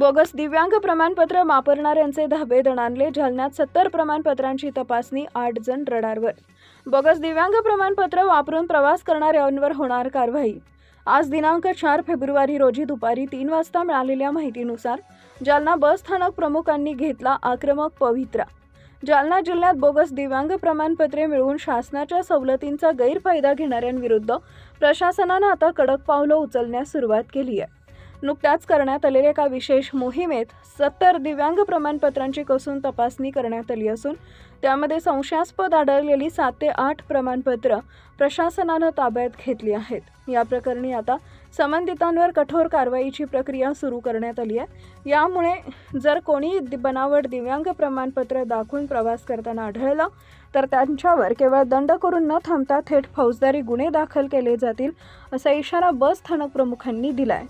Bogus दिव्यांग प्रमाणपत्र वापरणाऱ्यांचे धाबे दणाणले. जालन्यात सत्तर प्रमाणपत्रांची तपासणी आठ जण रडारवर. बोगस दिव्यांग प्रमाणपत्र वापरून प्रवास करणाऱ्यांवर होणार कारवाई. आज दिनांक चार फेब्रुवारी रोजी दुपारी तीन वाजता मिळालेल्या माहितीनुसार जालना बस स्थानक प्रमुखांनी घेतला आक्रमक पवित्रा. जालना जिल्ह्यात बोगस दिव्यांग प्रमाणपत्रे मिळवून शासनाच्या सवलतींचा गैरफायदा घेणाऱ्यांविरुद्ध प्रशासनानं आता कडक पावलं उचलण्यास सुरुवात केली आहे. नुकत्याच करण्यात आलेल्या एका विशेष मोहिमेत सत्तर दिव्यांग प्रमाणपत्रांची कसून तपासणी करण्यात आली असून त्यामध्ये संशयास्पद आढळलेली सात ते आठ प्रमाणपत्र प्रशासनानं ताब्यात घेतली आहेत. या प्रकरणी आता संबंधितांवर कठोर कारवाईची प्रक्रिया सुरू करण्यात आली आहे. यामुळे जर कोणी दि- बनावट दिव्यांग प्रमाणपत्र दाखवून प्रवास करताना आढळलं तर त्यांच्यावर केवळ दंड करून न थांबता थेट फौजदारी गुन्हे दाखल केले जातील असा इशारा बस स्थानक प्रमुखांनी दिलाय.